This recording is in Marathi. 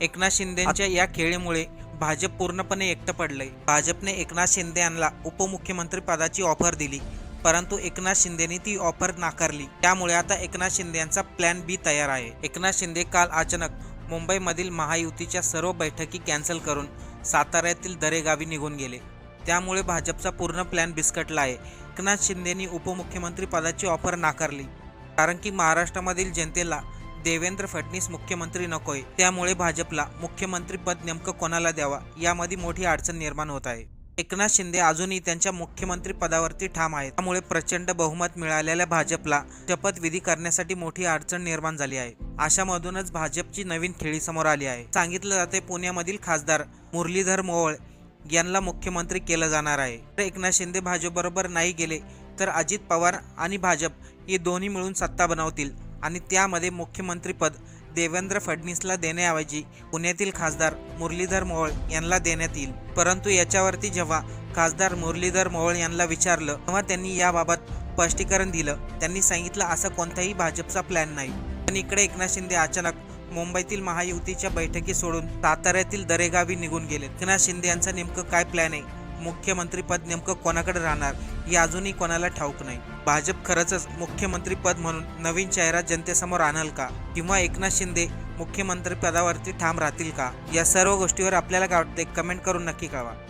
एकनाथ शिंदेच्या या खेळीमुळे भाजप पूर्णपणे एकटं पडलंय. भाजपने एकनाथ शिंदे यांना उपमुख्यमंत्री पदाची ऑफर दिली परंतु एकनाथ शिंदेनी ती ऑफर नाकारली. त्यामुळे आता एकनाथ शिंदे यांचा प्लॅन बी तयार आहे. एकनाथ शिंदे काल अचानक मुंबईमधील महायुतीच्या सर्व बैठकी कॅन्सल करून साताऱ्यातील दरेगावी निघून गेले. त्यामुळे भाजपचा पूर्ण प्लॅन बिस्कटला आहे. एकनाथ शिंदेनी उपमुख्यमंत्री पदाची ऑफर नाकारली कारण की महाराष्ट्रामधील जनतेला देवेंद्र फडणवीस मुख्यमंत्री नकोय त्यामुळे भाजपला मुख्यमंत्रीपद नेमकं कोणाला द्यावा यामध्ये मोठी अडचण निर्माण होत आहे. एकनाथ शिंदे अजूनही त्यांच्या मुख्यमंत्री पदावरती ठाम आहेत. त्यामुळे प्रचंड बहुमत मिळालेल्या भाजपला शपथविधी करण्यासाठी मोठी अडचण निर्माण झाली आहे. अशामधूनच भाजपची नवीन खेळी समोर आली आहे. सांगितलं जाते पुण्यामधील खासदार मुरलीधर मोहोळ यांना मुख्यमंत्री केलं जाणार आहे. तर एकनाथ शिंदे भाजपबरोबर नाही गेले तर अजित पवार आणि भाजप हे दोन्ही मिळून सत्ता बनवतील. आणि त्यामध्ये मुख्यमंत्रीपद देवेंद्र फडणवीसला देण्याऐवजी पुण्यातील खासदार मुरलीधर मोहोळ यांना देण्यात येईल. परंतु याच्यावरती जेव्हा खासदार मुरलीधर मोहोळ यांना विचारलं तेव्हा त्यांनी याबाबत स्पष्टीकरण दिलं. त्यांनी सांगितलं असा कोणताही भाजपचा प्लॅन नाही. पण इकडे एकनाथ शिंदे अचानक मुंबईतील महायुतीच्या बैठकी सोडून साताऱ्यातील दरेगावी निघून गेले. एकनाथ शिंदे यांचा नेमकं काय प्लॅन आहे? मुख्यमंत्रीपद नेमकं कोणाकडे राहणार? हे अजूनही कोणाला ठाऊक नाही. भाजप खरंच मुख्यमंत्रीपद म्हणून नवीन चेहरा जनतेसमोर आणल का? किंवा एकनाथ शिंदे मुख्यमंत्री पदावरती ठाम राहतील का? या सर्व गोष्टीवर आपल्याला काय वाटते कमेंट करून नक्की कळवा.